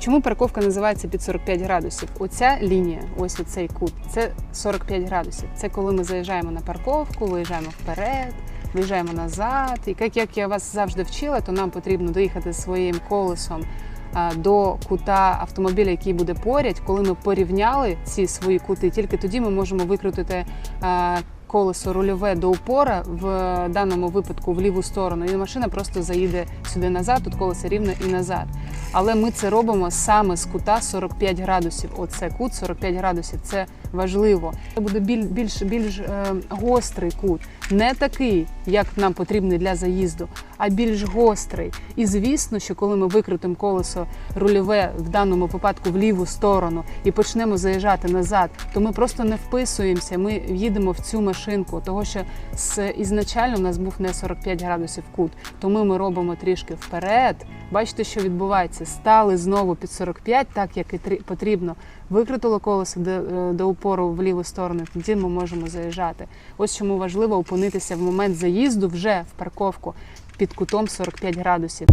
Чому парковка називається під 45 градусів? Оця лінія, ось оцей кут, це 45 градусів. Це коли ми заїжджаємо на парковку, виїжджаємо вперед, виїжджаємо назад. І як, як я вас завжди вчила, то нам потрібно доїхати своїм колесом до кута автомобіля, який буде поряд. Коли ми порівняли ці свої кути, тільки тоді ми можемо викрутити колесо рульове до упора в даному випадку в ліву сторону, і машина просто заїде сюди назад, тут колесо рівно і назад. Але ми це робимо саме з кута 45 градусів. Оце кут 45 градусів. Це важливо. Це буде біль, більш більш е, гострий кут, не такий, як нам потрібний для заїзду, а більш гострий. І звісно, що коли ми викрутимо колесо рульове в даному випадку в ліву сторону і почнемо заїжджати назад, то ми просто не вписуємося. Ми їдемо в цю машинку, того що з ізначально у нас був не 45 градусів кут. Тому ми робимо трішки вперед. Бачите, що відбувається? Стали знову під 45, так як і трі- потрібно. Викритило колесо до, е, до упору в ліву сторону, тоді ми можемо заїжджати. Ось чому важливо опинитися в момент заїзду вже в парковку під кутом 45 градусів.